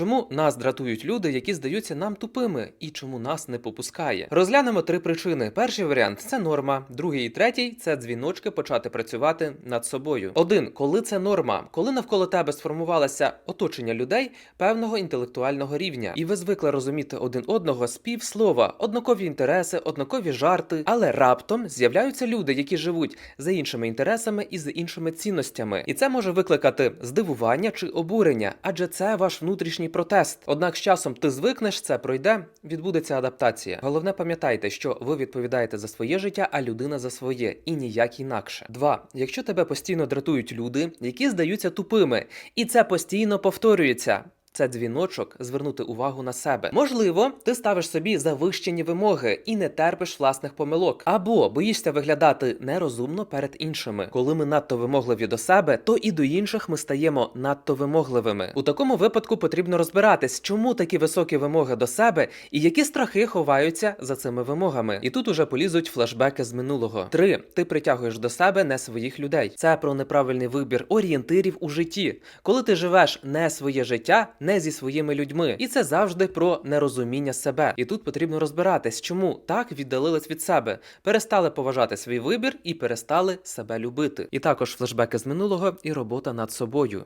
Чому нас дратують люди, які здаються нам тупими, і чому нас не попускає? Розглянемо три причини. Перший варіант це норма. Другий і третій це дзвіночки почати працювати над собою. Один, коли це норма, коли навколо тебе сформувалося оточення людей певного інтелектуального рівня, і ви звикли розуміти один одного з півслова, однакові інтереси, однакові жарти, але раптом з'являються люди, які живуть за іншими інтересами і за іншими цінностями, і це може викликати здивування чи обурення, адже це ваш внутрішній протест. Однак з часом ти звикнеш, це пройде, відбудеться адаптація. Головне пам'ятайте, що ви відповідаєте за своє життя, а людина за своє, і ніяк інакше. Два. Якщо тебе постійно дратують люди, які здаються тупими, і це постійно повторюється. Це дзвіночок звернути увагу на себе. Можливо, ти ставиш собі завищені вимоги і не терпиш власних помилок, або боїшся виглядати нерозумно перед іншими. Коли ми надто вимогливі до себе, то і до інших ми стаємо надто вимогливими. У такому випадку потрібно розбиратись, чому такі високі вимоги до себе і які страхи ховаються за цими вимогами. І тут уже полізуть флешбеки з минулого. Три ти притягуєш до себе не своїх людей. Це про неправильний вибір орієнтирів у житті, коли ти живеш не своє життя, не зі своїми людьми, і це завжди про нерозуміння себе. І тут потрібно розбиратись, чому так віддалились від себе, перестали поважати свій вибір і перестали себе любити. І також флешбеки з минулого і робота над собою.